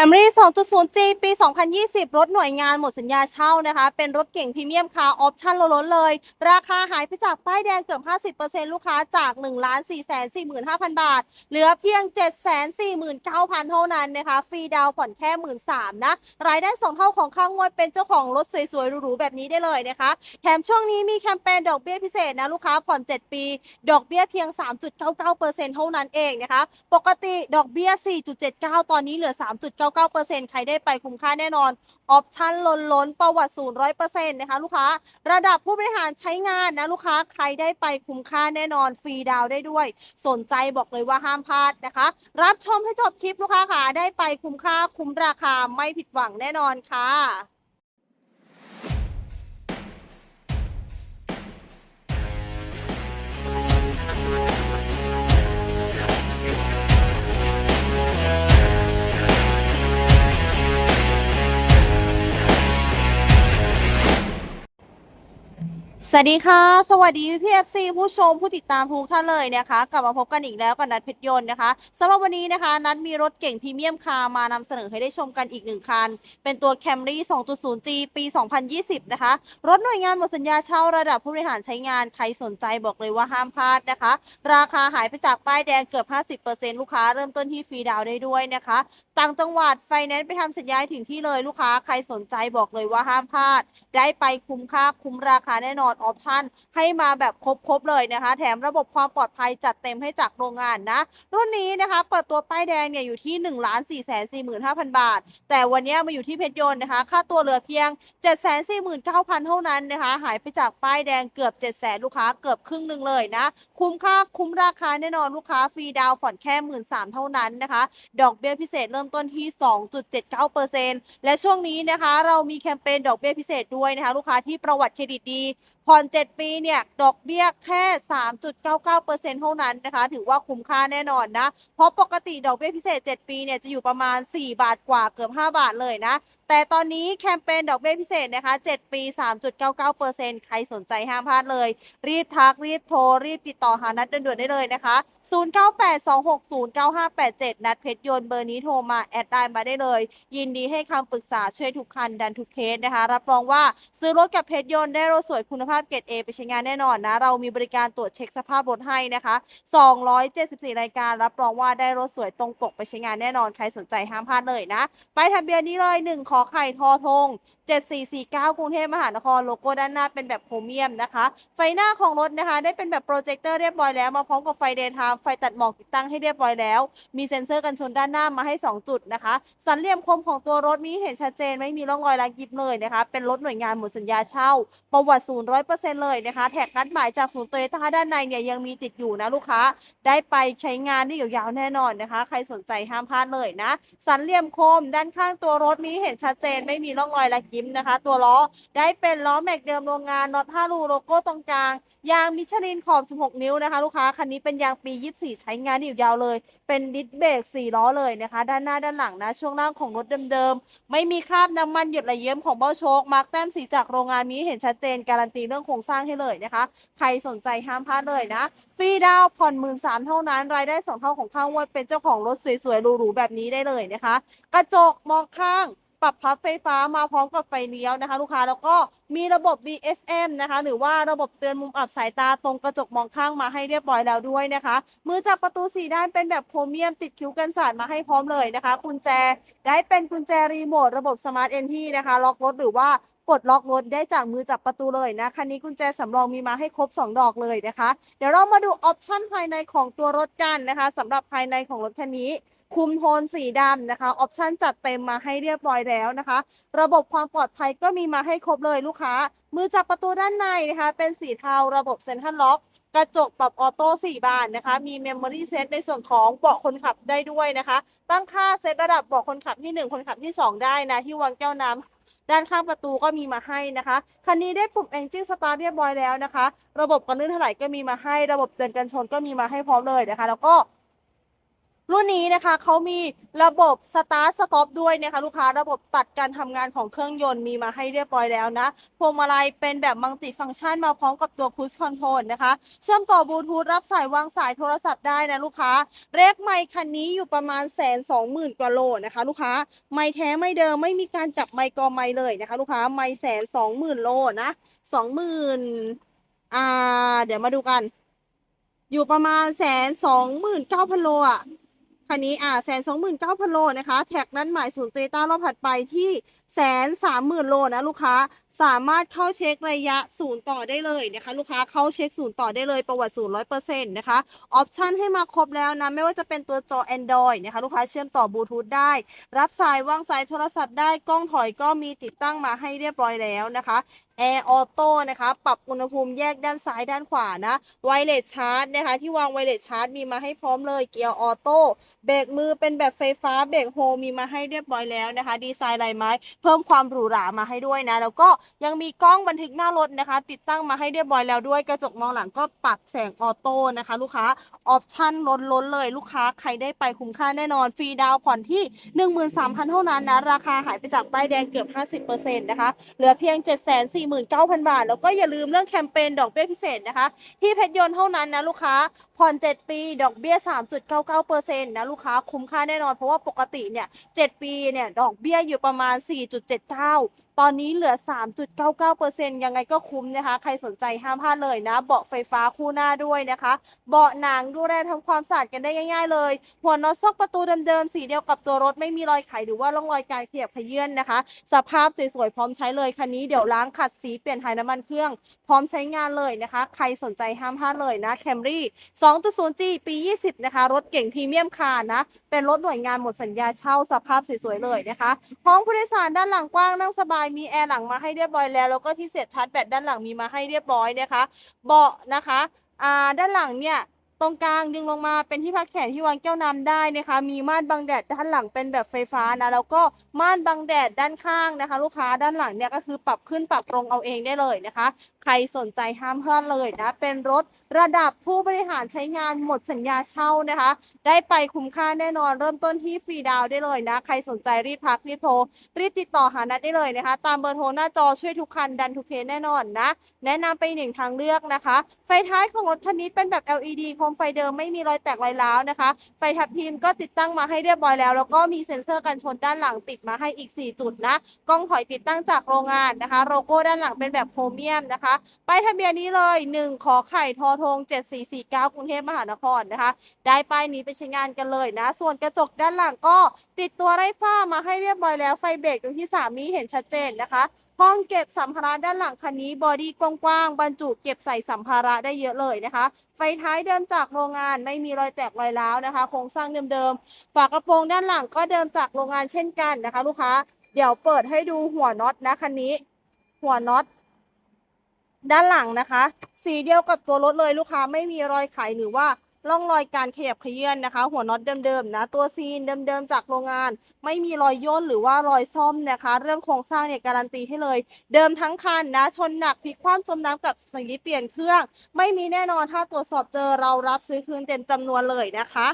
Camry 2.0G ปี 2020 รถหน่วยงานหมดสัญญาเช่านะคะ เป็นรถเก่งพรีเมียมคาร์ออปชั่นล้นเลย ราคาหายไปจากป้ายแดงเกือบ 50%ลูกค้าจาก 1 4 4 5 0 0 0 บาท เหลือเพียง 749,000 เท่านั้นนะคะ ฟรีดาวผ่อนแค่ 13,000นะ รายได้2เท่าของข้างงวดเป็นเจ้าของรถสวยๆหรูๆแบบนี้ได้เลยนะคะ แถมช่วงนี้มีแคมเปญดอกเบี้ยพิเศษนะลูกค้าผ่อน 7 ปี ดอกเบี้ยเพียง 3.99%เท่านั้นเองนะคะ ปกติดอกเบี้ย 4.79 ตอนนี้เหลือ99%ใครได้ไปคุ้มค่าแน่นอน ออปชั่นล้นล้นประวัติศูนย์ร้อยเปอร์เซ็นต์นะคะลูกค้า ระดับผู้บริหารใช้งานนะลูกค้าใครได้ไปคุ้มค่าแน่นอน ฟรีดาวได้ด้วย สนใจบอกเลยว่าห้ามพลาดนะคะ รับชมให้จบคลิปลูกค้าค่ะได้ไปคุ้มค่าคุ้มราคาไม่ผิดหวังแน่นอนค่ะ สวัสดีค่ะ สวัสดีพี่เอฟซีผู้ชมผู้ติดตามทุกท่านเลยนะคะ กลับมาพบกันอีกแล้วกับนัดเพชรยนต์นะคะสำหรับวันนี้นะคะ นัดมีรถเก่งพรีเมียมคาร์มานำเสนอให้ได้ชมกันอีกหนึ่งคัน เป็นตัว Camry 2.0G ปี 2020 นะคะ รถหน่วยงานหมดสัญญาเช่าระดับผู้บริหารใช้งานใครสนใจบอกเลยว่าห้ามพลาดนะคะ ราคาหายไปจากป้ายแดงเกือบ 50%ลูกค้าเริ่มต้นที่ฟรีดาวได้ด้วยนะคะ ต่างจังหวัดไฟแนนซ์ไปทำสัญญาถึงที่เลยลูกค้าใครสนใจบอกเลยว่าห้ามพลาด ได้ไปคุ้มค่าคุ้มราคาแน่นอนออปชั่นให้มาแบบครบๆเลยนะคะ แถมระบบความปลอดภัยจัดเต็มให้จากโรงงานนะ รุ่นนี้นะคะ เปิดตัวป้ายแดงเนี่ยอยู่ที่1 4 4 5 0 0 0บาท แต่วันนี้มาอยู่ที่เพชรยนต์นะคะ ค่าตัวเหลือเพียง749,000เท่านั้นนะคะ หายไปจากป้ายแดงเกือบ700,000ลูกค้าเกือบครึ่งหนึ่งเลยนะ คุ้มค่าคุ้มราคาแน่นอนลูกค้าฟรีดาวผ่อนแค่13,000เท่านั้นนะคะ ดอกเบี้ยพิเศษเริ่มต้นที่ 2.79%และช่วงนี้นะคะ เรามีแคมเปญดอกเบี้ยพิเศษด้วยนะคะ ลูกค้าที่ประวัติเครดิตดี ผ่อน 7 ปีเนี่ยดอกเบี้ยแค่ 3.99%เท่านั้นนะคะ ถือว่าคุ้มค่าแน่นอนนะ เพราะปกติดอกเบี้ยพิเศษ 7 ปีเนี่ยจะอยู่ประมาณ 4 บาทกว่าเกือบ 5 บาทเลยนะ แต่ตอนนี้แคมเปญดอกเบี้ยพิเศษนะคะ 7 ปี 3.99%ใครสนใจห้ามพลาดเลย รีบทักรีบโทร รีบติดต่อหานัดด่วนๆได้เลยนะคะ 0982609587 นัดเพชรยนต์เบอร์นี้โทรมาแอดไลน์มาได้เลย ยินดีให้คำปรึกษาช่วยทุกคันดันทุกเคสนะคะ รับรองว่าซื้อรถกับเพชรยนต์ได้รถสวยคุณภาพเกรด A ไปใช้งานแน่นอนนะ เรามีบริการตรวจเช็คสภาพรถให้นะคะ 274 รายการรับรองว่าได้รถสวยตรงปกไปใช้งานแน่นอน ใครสนใจห้ามพลาดเลยนะ ไปทะเบียนนี้เลย 1 ขอไข่ทอทง 7449 กรุงเทพมหานครโลโก้ด้านหน้าเป็นแบบโครเมียมนะคะ ไฟหน้าของรถนะคะ ได้เป็นแบบโปรเจคเตอร์เรียบร้อยแล้วมาพร้อมกับไฟเดย์ไทม์ไฟตัดหมอกติดตั้งให้เรียบร้อยแล้ว มีเซ็นเซอร์กันชนด้านหน้ามาให้ 2 จุดนะคะ สันเหลี่ยมคมของตัวรถนี้เห็นชัดเจนไม่มีร่องรอยลักยิบเลยนะคะ เป็นรถหน่วยงานหมดสัญญาเช่า ประวัติศูนย์ร้อยเปอร์เซ็นต์เลยนะคะ แท็กนัดหมายจากศูนย์โตโยต้าด้านในเนี่ยยังมีติดอยู่นะลูกค้า ได้ไปใช้งานได้ยาวๆแน่นอนนะคะ ใครสนใจห้ามพลาดเลยนะ สันเหลี่ยมคมด้านข้างตัวรถนี้เห็นชัดเจนไม่มีร่องรอยลักยิมนะคะ ตัวล้อได้เป็นล้อแม็กเดิมโรงงานน็อต5รูโลโก้ตรงกลาง ยางมิชลินขอบ 16 นิ้วนะคะ ลูกค้าคันนี้เป็นยางปี 24 ใช้งานอยู่ยาวเลย เป็นดิสเบรก4ล้อเลยนะคะ ด้านหน้าด้านหลังนะ ช่วงล่างของรถเดิมๆ ไม่มีคราบน้ำมันหยดไหลเยิ้มของเบ้าโชคมาร์กแต้มสีจากโรงงานนี้เห็นชัดเจนการันตีเรื่องโครงสร้างให้เลยนะคะ ใครสนใจห้ามพลาดเลยนะฟรีดาวผ่อน13,000เท่านั้น รายได้2เท่าของข้างงวดเป็นเจ้าของรถสวยๆหรูๆแบบนี้ได้เลยนะคะ กระจกมองข้าง ปรับพับไฟฟ้ามาพร้อมกับไฟเลี้ยวนะคะ ลูกค้าแล้วก็มีระบบ BSM นะคะ หรือว่าระบบเตือนมุมอับสายตาตรงกระจกมองข้างมาให้เรียบร้อยแล้วด้วยนะคะ มือจับประตูสีด้านเป็นแบบโครเมียมติดคิ้วกันสาดมาให้พร้อมเลยนะคะกุญแจได้เป็นกุญแจรีโมทระบบสมาร์ทเอนทีนะคะล็อกรถหรือว่าปลดล็อกรถได้จากมือจับประตูเลยนะคันนี้กุญแจสำรองมีมาให้ครบ 2 ดอกเลยนะคะ เดี๋ยวเรามาดูออปชั่นภายในของตัวรถกันนะคะสำหรับภายในของรถคันนี้ คุมโทนสีดำนะคะ ออปชั่นจัดเต็มมาให้เรียบร้อยแล้วนะคะ ระบบความปลอดภัยก็มีมาให้ครบเลยลูกค้า มือจับประตูด้านในนะคะ เป็นสีเทาระบบเซ็นทรัลล็อกกระจกปรับออโต้4บานนะคะ มีเมมโมรี่เซตในส่วนของเบาะคนขับได้ด้วยนะคะ ตั้งค่าเซตระดับเบาะคนขับที่ 1 คนขับที่ 2 ได้นะ ที่วางแก้วน้ำด้านข้างประตูก็มีมาให้นะคะ คันนี้ได้ปุ่ม Engine Start เรียบร้อยแล้วนะคะ ระบบกันลื่นถลายก็มีมาให้ ระบบเตือนกันชนก็มีมาให้พร้อมเลยนะคะ แล้วก็ รุ่นนี้นะคะเขามีระบบสตาร์ทสต็อปด้วยนะคะลูกค้าระบบตัดการทำงานของเครื่องยนต์มีมาให้เรียบร้อยแล้วนะพวงมาลัยเป็นแบบมัลติฟังก์ชันมาพร้อมกับตัวคูสคอนโทรลนะคะ เชื่อมต่อบลูทูธรับสายวางสายโทรศัพท์ได้นะลูกค้าเลขไมค์คันนี้อยู่ประมาณแสนสองหมื่นกว่าโลนะคะ ลูกค้าไมค์แท้ไม่เดิมไม่มีการจับไมค์กอไมค์เลยนะคะ ลูกค้าไมค์แสนสองหมื่นโลนะสองหมื่นอ่าเดี๋ยวมาดูกัน อยู่ประมาณแสนสองหมื่นเก้าพันโลอะ คันนี้อ่าแสนสองหมื่นเก้าพันโลนะคะ แท็กนั้นหมายศูนย์โตโยต้ารอบถัดไปที่แสนสามหมื่นโลนะลูกค้าสามารถเข้าเช็คระยะศูนย์ต่อได้เลยนะคะ ลูกค้าเข้าเช็คศูนย์ต่อได้เลยประวัติศูนย์ร้อยเปอร์เซ็นต์นะคะออปชันให้มาครบแล้วนะ ไม่ว่าจะเป็นตัวจอ Android นะคะ ลูกค้าเชื่อมต่อบลูทูธได้ รับสาย วางสายโทรศัพท์ได้กล้องถอยก็มีติดตั้งมาให้เรียบร้อยแล้วนะคะ แอร์ออโต้นะคะปรับอุณหภูมิแยกด้านซ้ายด้านขวานะไวเลสชาร์จนะคะที่วางไวเลสชาร์จมีมาให้พร้อมเลยเกียร์ออโต้เบรกมือเป็นแบบไฟฟ้าเบรกโฮมีมาให้เรียบร้อยแล้วนะคะ ดีไซน์ลายไม้ เพิ่มความหรูหรามาให้ด้วยนะ แล้วก็ยังมีกล้องบันทึกหน้ารถนะคะ ติดตั้งมาให้เรียบร้อยแล้วด้วย กระจกมองหลังก็ปรับแสงออโต้นะคะ ลูกค้าออปชั่นล้นล้นเลยลูกค้าใครได้ไปคุ้มค่าแน่นอนฟรีดาวน์ผ่อนที่ 13,000 เท่านั้นนะ ราคาหายไปจากป้ายแดงเกือบ 50%นะคะเหลือเพียง49,000 บาท แล้วก็อย่าลืมเรื่องแคมเปญดอกเบี้ยพิเศษนะคะ ที่เพชรยนต์เท่านั้นนะลูกค้า ผ่อน 7 ปีดอกเบี้ย 3.99%นะลูกค้าคุ้มค่าแน่นอน เพราะว่าปกติเนี่ย 7 ปีเนี่ยดอกเบี้ยอยู่ประมาณ 4.79 ตอนนี้เหลือ 3.99%ยังไงก็คุ้มนะคะ ใครสนใจห้ามพลาดเลยนะ เบาะไฟฟ้าคู่หน้าด้วยนะคะ เบาะหนังดูแลทำความสะอาดกันได้ง่าย ๆ เลย หัวน็อตซอกประตูเดิมๆสีเดียวกับตัวรถไม่มีรอยไขหรือว่าร่องรอยการเขยับขยื่นนะคะ สภาพสวยๆพร้อมใช้เลยคันนี้เดี๋ยวล้างขัดสีเปลี่ยนถ่ายน้ำมันเครื่อง พร้อมใช้งานเลยนะคะ ใครสนใจห้ามพลาดเลยนะ Camry 2.0G ปี 20 นะคะ รถเก่งพรีเมียมคาร์นะ เป็นรถหน่วยงานหมดสัญญาเช่าสภาพสวยๆเลยนะคะ ห้องผู้โดยสารด้านหลังกว้างนั่งสบายมีแอร์หลังมาให้เรียบร้อยแล้ว แล้วก็ที่เสียบชาร์จแบตด้านหลังมีมาให้เรียบร้อยนะคะ เบาะนะคะอ่าด้านหลังเนี่ยตรงกลางดึงลงมาเป็นที่พักแขนที่วางแก้วน้ำได้นะคะ มีม่านบังแดดด้านหลังเป็นแบบไฟฟ้านะแล้วก็ม่านบังแดดด้านข้างนะคะ ลูกค้าด้านหลังเนี่ยก็คือปรับขึ้นปรับลงเอาเองได้เลยนะคะ ใครสนใจห้ามพลาดเลยนะ เป็นรถระดับผู้บริหารใช้งานหมดสัญญาเช่านะคะ ได้ไปคุ้มค่าแน่นอนเริ่มต้นที่ฟรีดาวได้เลยนะ ใครสนใจรีบพักรีบโทร รีบติดต่อหานัดได้เลยนะคะ ตามเบอร์โทรหน้าจอช่วยทุกคันดันทุกเคสแน่นอนนะ แนะนำไปหนึ่งทางเลือกนะคะ ไฟท้ายของรถคันนี้เป็นแบบ LED โคมไฟเดิมไม่มีรอยแตกรอยร้าวนะคะ ไฟทับทิมก็ติดตั้งมาให้เรียบร้อยแล้ว แล้วก็มีเซ็นเซอร์กันชนด้านหลังติดมาให้อีก 4 จุดนะ กล้องถอยติดตั้งจากโรงงานนะคะ โลโก้ด้านหลังเป็นแบบโครเมียมนะคะป้ายทะเบียนนี้เลย 1 ขอไข่ทอทง 7449 กรุงเทพมหานครนะคะ ได้ป้ายนี้ไปใช้งานกันเลยนะ ส่วนกระจกด้านหลังก็ติดตัวไร้ฝ้ามาให้เรียบร้อยแล้วไฟเบรกตรงที่3นี้เห็นชัดเจนนะคะ ห้องเก็บสัมภาระด้านหลังคันนี้บอดี้กว้างๆบรรจุเก็บใส่สัมภาระได้เยอะเลยนะคะ ไฟท้ายเดิมจากโรงงานไม่มีรอยแตกรอยร้าวนะคะโครงสร้างเดิมๆฝากระโปรงด้านหลังก็เดิมจากโรงงานเช่นกันนะคะ ลูกค้า เดี๋ยวเปิดให้ดูหัวน็อตนะคันนี้ หัวน็อต ด้านหลังนะคะ สีเดียวกับตัวรถเลยลูกค้าไม่มีรอยไขหรือว่าร่องรอยการขยับเขยื่อนนะคะ หัวน็อตเดิมๆนะตัวซีนเดิมๆจากโรงงาน ไม่มีรอยย่นหรือว่ารอยซ่อมนะคะ เรื่องโครงสร้างเนี่ยการันตีให้เลย เดิมทั้งคันนะ ชนหนักพลิกคว่ำจมน้ำกับสีเปลี่ยนเครื่อง ไม่มีแน่นอนถ้าตรวจสอบเจอเรารับซื้อคืนเต็มจำนวนเลยนะคะ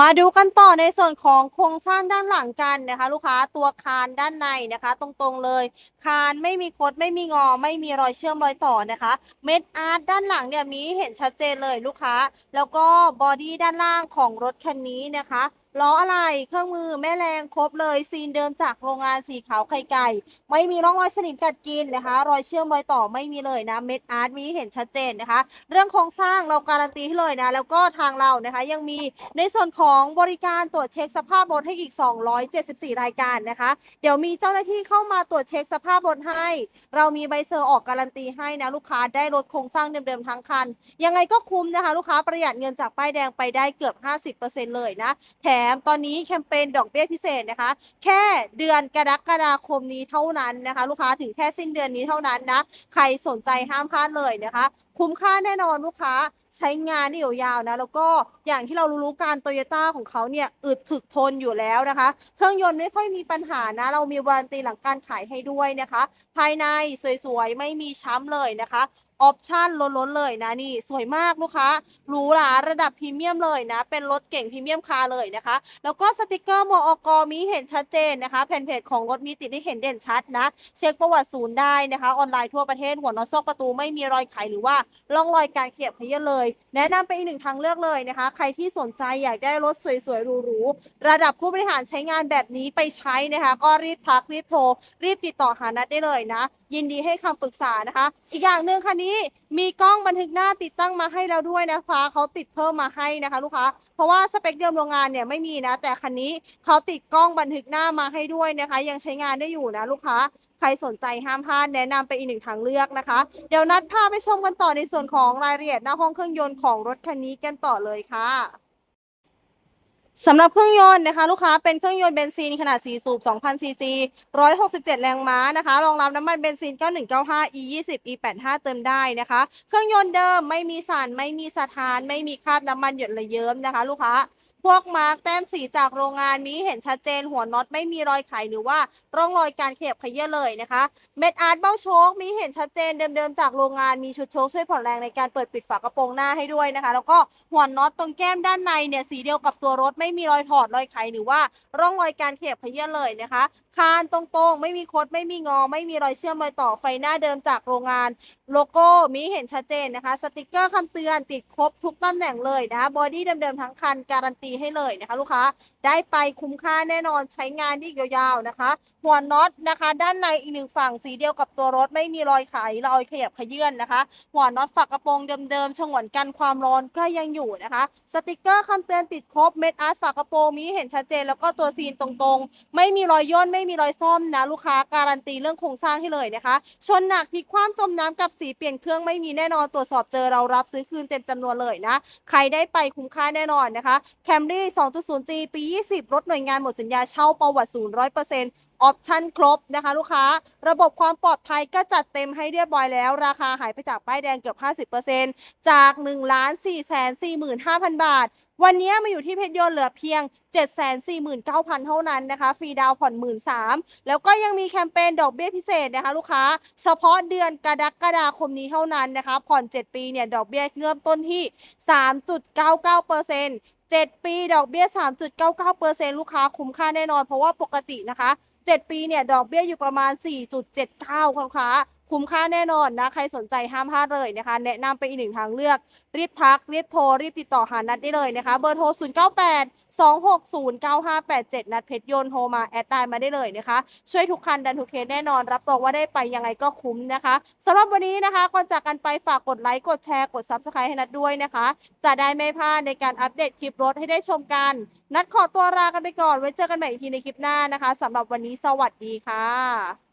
มาดูกันต่อในส่วนของโครงสร้างด้านหลังกันนะคะ ลูกค้าตัวคานด้านในนะคะ ตรงๆเลย คานไม่มีคดไม่มีงอ ไม่มีรอยเชื่อมรอยต่อนะคะ เม็ดอาร์ตด้านหลังเนี่ยมีเห็นชัดเจนเลยลูกค้า แล้วก็บอดี้ด้านล่างของรถคันนี้นะคะ ล้ออะไรเครื่องมือแม่แรงครบเลยซีนเดิมจากโรงงานสีขาวไข่ไก่ ไม่มีร่องรอยสนิมกัดกินนะคะ รอยเชื่อมรอยต่อไม่มีเลยนะเม็ดอาร์ตมีเห็นชัดเจนนะคะ เรื่องโครงสร้างเราการันตีให้เลยนะ แล้วก็ทางเรานะคะยังมีในส่วนของบริการตรวจเช็คสภาพรถให้อีก 274 รายการนะคะ เดี๋ยวมีเจ้าหน้าที่เข้ามาตรวจเช็คสภาพรถให้ เรามีใบเซอร์ออกการันตีให้นะลูกค้าได้รถโครงสร้างเดิมๆทั้งคัน ยังไงก็คุ้มนะคะ ลูกค้าประหยัดเงินจากป้ายแดงไปได้เกือบ 50%เลยนะแถมตอนนี้แคมเปญดอกเบี้ยพิเศษนะคะ แค่เดือนกรกฎาคมนี้เท่านั้นนะคะ ลูกค้าถึงแค่สิ้นเดือนนี้เท่านั้นนะ ใครสนใจห้ามพลาดเลยนะคะ คุ้มค่าแน่นอนลูกค้าใช้งานได้ยาวๆนะ แล้วก็อย่างที่เรารู้ๆการโตโยต้าของเขาเนี่ยอึดถึกทนอยู่แล้วนะคะ เครื่องยนต์ไม่ค่อยมีปัญหานะ เรามีวารันตีหลังการขายให้ด้วยนะคะ ภายในสวยๆ ไม่มีช้ำเลยนะคะ ออปชั่นล้นๆเลยนะนี่สวยมากลูกค้าหรูหราระดับพรีเมียมเลยนะ เป็นรถเก่งพรีเมียมคาร์เลยนะคะ แล้วก็สติกเกอร์มอกมีเห็นชัดเจนนะคะแผ่นเพจของรถมีติดให้เห็นเด่นชัดนะ เช็คประวัติศูนย์ได้นะคะ ออนไลน์ทั่วประเทศหัวน็อตซอกประตูไม่มีรอยไขหรือว่าร่องรอยการเขียบเขยื้เลย แนะนำไปอีกหนึ่งทางเลือกเลยนะคะ ใครที่สนใจอยากได้รถสวยๆหรูๆระดับผู้บริหารใช้งานแบบนี้ไปใช้นะคะ ก็รีบทักรีบโทร รีบติดต่อหานัดได้เลยนะ ยินดีให้คำปรึกษานะคะ อีกอย่างหนึ่งคันนี้มีกล้องบันทึกหน้าติดตั้งมาให้แล้วด้วยนะคะเขาติดเพิ่มมาให้นะคะ ลูกค้า เพราะว่าสเปคเดิมโรงงานเนี่ยไม่มีนะ แต่คันนี้เขาติดกล้องบันทึกหน้ามาให้ด้วยนะคะ ยังใช้งานได้อยู่นะลูกค้าใครสนใจห้ามพลาดแนะนำไปอีกหนึ่งทางเลือกนะคะ เดี๋ยวนัดพาไปชมกันต่อในส่วนของรายละเอียดหน้าห้องเครื่องยนต์ของรถคันนี้กันต่อเลยค่ะ สำหรับเครื่องยนต์นะคะ ลูกค้าเป็นเครื่องยนต์เบนซินขนาด 4 สูบ 2,000ซีซี167 แรงม้านะคะ รองรับน้ำมันเบนซิน 9195 E20 E85 เติมได้นะคะ เครื่องยนต์เดิมไม่มีสารไม่มีสถาน ไม่มีคราบน้ำมันหยดระเยิ้มนะคะ ลูกค้า พวกมาร์กแต้มสีจากโรงงานนี้เห็นชัดเจนหัวน็อตไม่มีรอยไขหรือว่าร่องรอยการเขียบขยี้เลยนะคะ เม็ดอาร์ตเบ้าโชคมีเห็นชัดเจนเดิมๆจากโรงงานมีชุดโชคช่วยผ่อนแรงในการเปิดปิดฝากระโปรงหน้าให้ด้วยนะคะ แล้วก็หัวน็อตตรงแก้มด้านในเนี่ยสีเดียวกับตัวรถไม่มีรอยถอดรอยไขหรือว่าร่องรอยการเขียบขยี้เลยนะคะคานตรงๆ ไม่มีคดไม่มีงอ ไม่มีรอยเชื่อมรอยต่อไฟหน้าเดิมจากโรงงาน โลโก้มีเห็นชัดเจนนะคะ สติกเกอร์คำเตือนติดครบทุกตำแหน่งเลยนะคะบอดี้เดิมๆทั้งคันการันตีให้เลยนะคะ ลูกค้าได้ไปคุ้มค่าแน่นอนใช้งานได้ยาวๆนะคะ หัวน็อตนะคะ ด้านในอีกหนึ่งฝั่งสีเดียวกับตัวรถไม่มีรอยไขรอยขยับขยื่นนะคะ หัวน็อตฝักกระโปรงเดิมๆฉงวนกันความร้อนก็ยังอยู่นะคะ สติกเกอร์คำเตือนติดครบเม็ดอาร์ตฝากระโปรงมีเห็นชัดเจนแล้วก็ตัวซีนตรงๆ ไม่มีรอยย่นไม่มีรอยซ่อมนะลูกค้าการันตีเรื่องโครงสร้างให้เลยนะคะ ชนหนักพลิกคว่ำจมน้ำกับสีเปลี่ยนเครื่องไม่มีแน่นอนตรวจสอบเจอเรารับซื้อคืนเต็มจำนวนเลยนะ ใครได้ไปคุ้มค่าแน่นอนนะคะแคมรี่ 2.0G ปี 20 รถหน่วยงานหมดสัญญาเช่าประวัติศูนย์ร้ ออปชั่นครบนะคะลูกค้า ระบบความปลอดภัยก็จัดเต็มให้เรียบร้อยแล้ว ราคาหายไปจากป้ายแดงเกือบ 50%จาก1 4 4 4 5 0 0 0บาท วันนี้มาอยู่ที่เพชรยนต์เหลือเพียง 749,000 เท่านั้นนะคะ ฟรีดาวผ่อน13,000แล้วก็ยังมีแคมเปญดอกเบี้ยพิเศษนะคะ ลูกค้า เฉพาะเดือนกรกฎาคมนี้เท่านั้นนะคะ ผ่อน 7 ปีเนี่ยดอกเบี้ยเริ่มต้นที่ 3.99% 7 ปี ดอกเบี้ย 3.99%ลูกค้าคุ้มค่าแน่นอน เพราะว่าปกตินะคะ 7 ปีเนี่ยดอกเบี้ยอยู่ประมาณ 4.79ค่ะลูกค้า คุ้มค่าแน่นอนนะ ใครสนใจห้ามพลาดเลยนะคะ แนะนำไปอีกหนึ่งทางเลือก รีบทัก รีบโทร รีบติดต่อหานัดได้เลยนะคะ เบอร์โทร 098 260 9587 นัดเพชรยนโทรมาแอดไลน์มาได้เลยนะคะ ช่วยทุกคันดันทุกเคสแน่นอน รับรองว่าได้ไปยังไงก็คุ้มนะคะสำหรับวันนี้นะคะก่อนจากกันไปฝากกดไลค์ กดแชร์ กด Subscribe ให้นัดด้วยนะคะ จะได้ไม่พลาดในการอัปเดตคลิปรถให้ได้ชมกัน นัดขอตัวลากันไปก่อน ไว้เจอกันใหม่อีกทีในคลิปหน้านะคะสำหรับวันนี้สวัสดีค่ะ